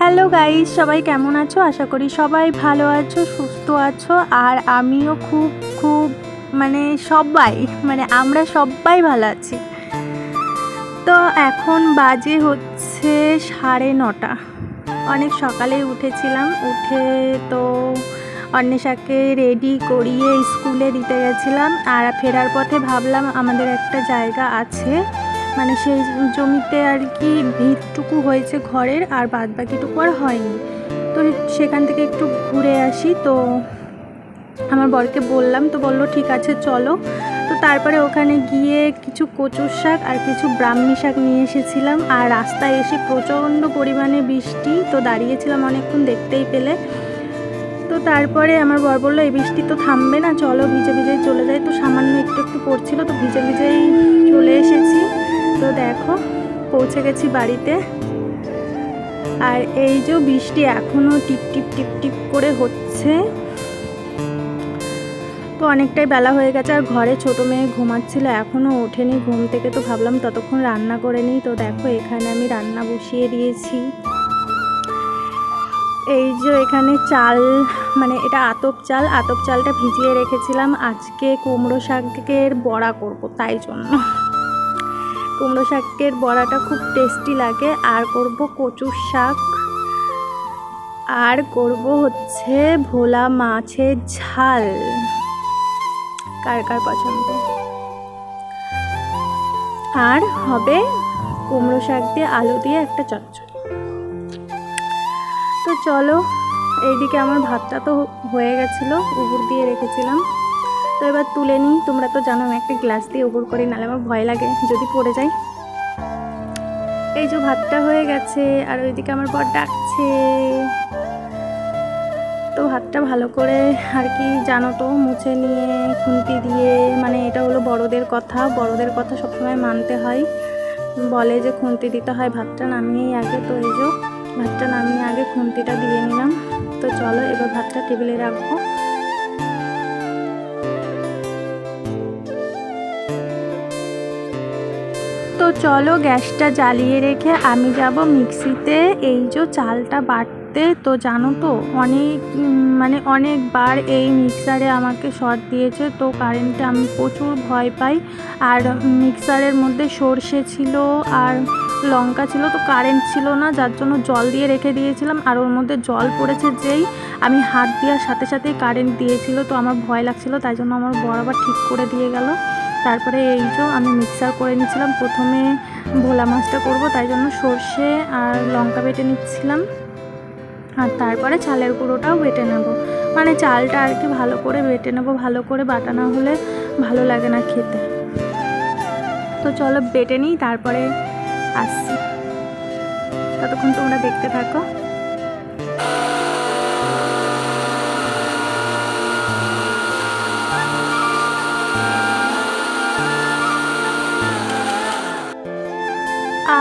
Hello guys সবাই কেমন আছো? আশা করি সবাই ভালো আছো, সুস্থ আছো। আর আমিও খুব খুব মানে সবাই মানে আমরা সবাই ভালো আছি। তো এখন বাজে হচ্ছে সাড়ে নটা। অনেক সকালে উঠেছিলাম। উঠে তো অন্বেষাকে রেডি করিয়ে স্কুলে দিতে গেছিলাম। আর ফেরার পথে ভাবলাম আমাদের একটা জায়গা আছে। মানে সেই জমিতে আর কি ভিতটুকু হয়েছে ঘরের, আর বাদ বাকিটুকু আর হয়নি। তো সেখান থেকে একটু ঘুরে আসি। তো আমার বরকে বললাম, তো বলল, ঠিক আছে, চলো। তো তারপরে ওখানে গিয়ে কিছু কচুর শাক আর কিছু ব্রাহ্মী শাক নিয়ে এসেছিলাম। আর রাস্তায় এসে প্রচণ্ড পরিমাণে বৃষ্টি, তো দাঁড়িয়েছিলাম অনেকক্ষণ দেখতেই পেলে। তো তারপরে আমার বর বলল, এই বৃষ্টি তো থামবে না, চলো ভিজে ভিজেই চলে যাই। তো সামান্য একটু একটু পড়ছিল, তো ভিজে ভিজেই চলে এসেছি। তো দেখো, পৌঁছে গেছি বাড়িতে। আর এই যে বৃষ্টি এখনও টিপ টিপ টিপ টিপ করে হচ্ছে। তো অনেকটাই বেলা হয়ে গেছে, আর ঘরে ছোটো মেয়ে ঘুমাচ্ছিল এখনও ওঠেনি, ঘুম থেকে তো ভাবলাম ততক্ষণ রান্না করে নিই। তো দেখো, এখানে আমি রান্না বসিয়ে দিয়েছি। এই যে এখানে চাল মানে এটা আতপ চাল, আতপ চালটা ভিজিয়ে রেখেছিলাম। আজকে কুমড়ো শাকের বড়া করব, তাই জন্য। কুমড়ো শাকের বড়াটা খুব টেস্টি লাগে। আর করব কচুর শাক। আর করব হচ্ছে ভোলা মাছের ঝাল। কার কার পছন্দ? আর হবে কুমড়ো শাক দিয়ে আলু দিয়ে একটা চচ্চড়ি। তো চলো, এইদিকে আমার ভাতটা তো হয়ে গেছিল, উবুর দিয়ে রেখেছিলাম। তো এবার তুলে নিই। তোমরা তো জানো, আমি একটা গ্লাস দিয়ে উবুর করি নাহলে আমার ভয় লাগে, যদি পড়ে যায়। এই যে ভাতটা হয়ে গেছে, আর ওইদিকে আমার বর ডাকছে। তো ভাতটা ভালো করে আর কি জানো তো, মুছে নিয়ে, খুন্তি দিয়ে মানে এটা হলো বড়দের কথা। বড়দের কথা সবসময় মানতে হয়। বলে যে খুন্তি দিতে হয়, ভাতটা নামিয়েই আগে। তো এই যে ভাতটা নামিয়ে আগে খুন্তিটা দিয়ে নিলাম। তো চলো এবার ভাতটা টেবিলে রাখব। চলো গ্যাসটা জ্বালিয়ে রেখে আমি যাব মিক্সিতে। এই যে চালটা বাটতে তো জানো তো, অনেক মানে অনেকবার এই মিক্সারে আমাকে শর্ট দিয়েছে, তো কারেন্টে আমি প্রচুর ভয় পাই। আর মিক্সারের মধ্যে সর্ষে ছিল আর লঙ্কা ছিল, তো কারেন্ট ছিল না, যার জন্য জল দিয়ে রেখে দিয়েছিলাম। আর ওর মধ্যে জল পড়েছে যেই আমি হাত দেওয়ার সাথে সাথেই কারেন্ট দিয়েছিল, তো আমার ভয় লাগছিল, তাই জন্য আমার বরাবর ঠিক করে দিয়ে গেল। তারপরে এই যে আমি মিক্সার করে নিচ্ছিলাম প্রথমে ভোলা মাছটা করব, তাই জন্য সর্ষে আর লঙ্কা বেটে নিচ্ছিলাম। আর তারপরে চালের গুঁড়োটাও বেটে নেব। মানে চালটা আর কি ভালো করে বেটে নেব, ভালো করে বাটা না হলে ভালো লাগে না খেতে। তো চলো বেটে নিই, তারপরে আসছি। ততক্ষণ তোমরা দেখতে থাকো।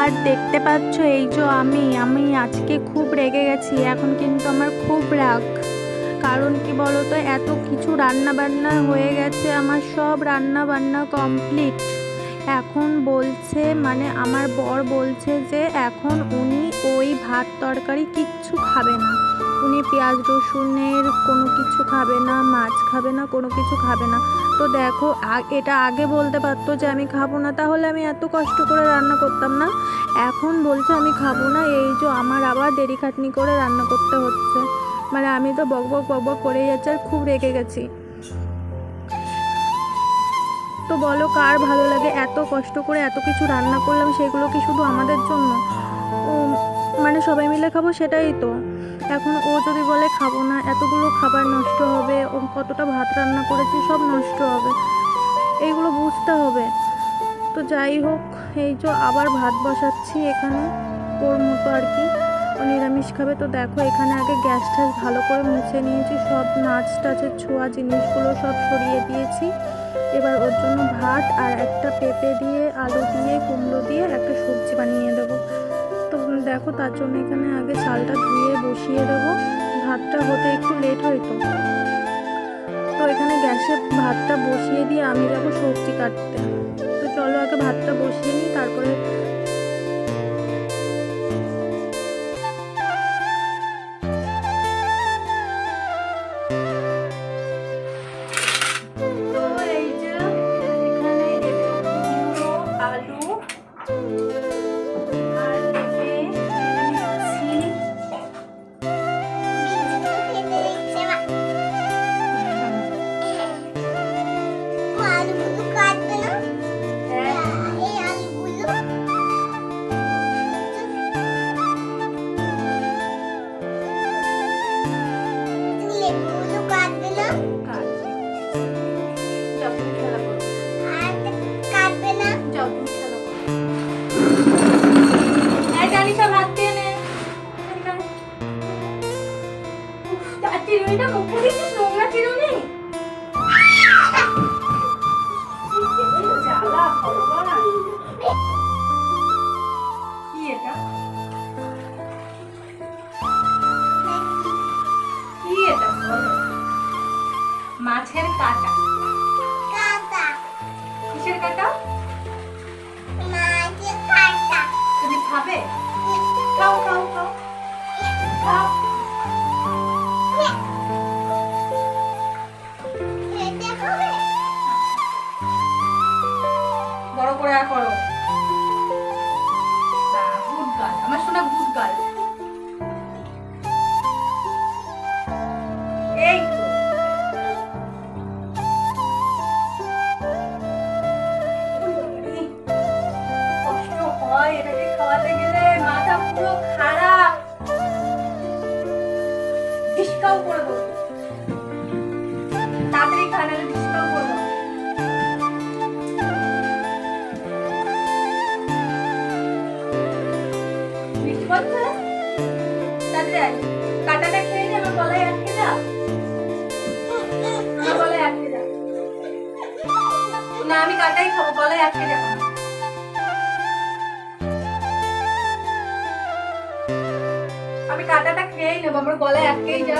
আর দেখতে পাচ্ছ এই যে আমি আমি আজকে খুব রেগে গেছি, এখন কিন্তু আমার খুব রাগ। কারণ কি বলতো, এত কিছু রান্না বান্না হয়ে গেছে, আমার সব রান্না বান্না কমপ্লিট এখন বলছে মানে আমার বর বলছে যে এখন উনি ওই ভাত তরকারি কিচ্ছু খাবে না। উনি পেঁয়াজ রসুনের কোনো কিছু খাবে না, মাছ খাবে না, কোনো কিছু খাবে না। তো দেখো এটা আগে বলতে পারতো যে আমি খাব না, তাহলে আমি এত কষ্ট করে রান্না করতাম না। এখন বলছে আমি খাব না, এই যে আমার আবার দেরি খাটনি করে রান্না করতে হচ্ছে। মানে আমি তো বক বক বক বক করে যাচ্ছি আর খুব রেগে গেছি। তো বলো, কার ভালো লাগে? এত কষ্ট করে এত কিছু রান্না করলাম, সেগুলো কি শুধু আমাদের জন্য? মানে সবাই মিলে খাব সেটাই তো। এখন ও যদি বলে, খাব না, এতগুলো খাবার নষ্ট হবে, ও কতটা ভাত রান্না করেছি, সব নষ্ট হবে। এইগুলো বুঝতে হবে। তো যাই হোক, এই যে আবার ভাত বসাচ্ছি এখানে, ওর মতো আর কি। ও নিরামিষ খাবে। তো দেখো, এখানে আগে গ্যাস ট্যাস ভালো করে মুছে নিয়েছি। সব নাচ টাচের ছোঁয়া জিনিসগুলো সব সরিয়ে দিয়েছি। এবার ওর জন্য ভাত আর একটা পেঁপে দিয়ে, আলু দিয়ে, কুমড়ো দিয়ে একটা সবজি বানিয়ে দেবো। তো দেখো, তার জন্য এখানে আগে চালটা ধুয়ে বসিয়ে দেবো। ভাতটা হতে একটু লেট হইতো তো। এখানে গ্যাসে ভাতটা বসিয়ে দিয়ে আমি যাব সবজি কাটতে। তো চলো আগে ভাতটা বসিয়ে নিই, তারপরে আমি কাটাটা খেয়েই নেব আমার গলায় আটকেই যা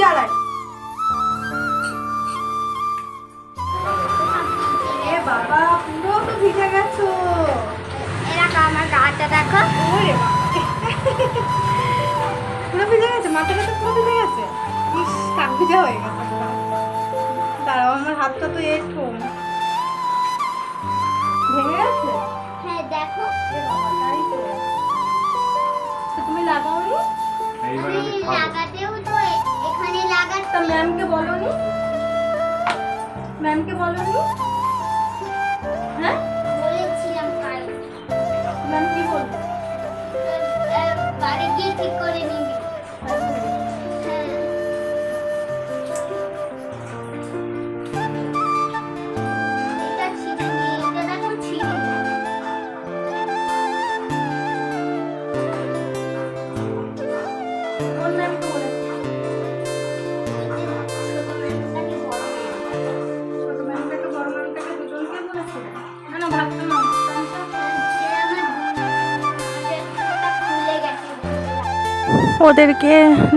জ্বালায় এ বাবা পুরো তো ভিজে গেছো। আমার গাটা দেখো। ওরে। পুরো ভিজে গেছে? মাথাটা তো পুরো ভিজে গেছে? ইস কাক ভিজে হয়ে গেছে দাঁড়াও আমার হাতটা তো একটু বাড়ি করে ওদেরকে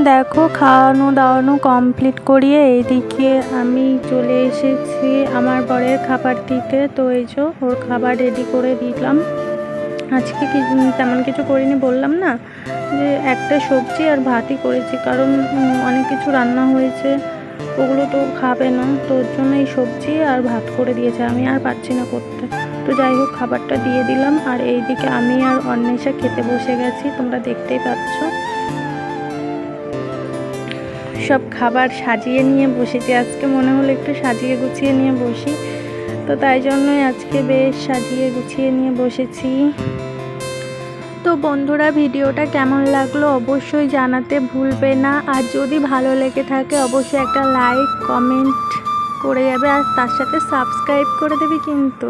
দেখো, খাওয়ানো, দাওয়ানো কমপ্লিট করিয়ে এইদিকে আমি চলে এসেছি আমার বরের খাবার দিতে। তো এই যে ওর খাবার রেডি করে দিলাম। আজকে কি তেমন কিছু করিনি, বললাম না যে একটা সবজি আর ভাতই করেছি, কারণ অনেক কিছু রান্না হয়েছে, ওগুলো তো খাবে না। তো ওর জন্য এই সবজি আর ভাত করে দিয়েছে, আমি আর পাচ্ছি না করতে। তো যাই হোক, খাবারটা দিয়ে দিলাম। আর এইদিকে আমি আর অন্বেষা খেতে বসে গেছি, তোমরা দেখতেই পাচ্ছ। সব খাবার সাজিয়ে নিয়ে বসেছি। আজকে মনে হলো একটু সাজিয়ে গুছিয়ে নিয়ে বসি। তো তাই জন্যই আজকে বেশ সাজিয়ে গুছিয়ে নিয়ে বসেছি। তো বন্ধুরা, ভিডিওটা কেমন লাগল অবশ্যই জানাতে ভুলবে না। আর যদি ভালো লেগে থাকে, অবশ্যই একটা লাইক, কমেন্ট করে যাবে। আর তার সাথে সাবস্ক্রাইব করে দেবে কিন্তু।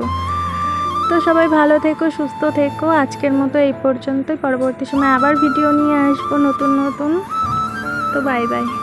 তো সবাই ভালো থেকো, সুস্থ থেকো। আজকের মতো এই পর্যন্তই। পরবর্তী সময় আবার ভিডিও নিয়ে আসব নতুন নতুন। তো বাই বাই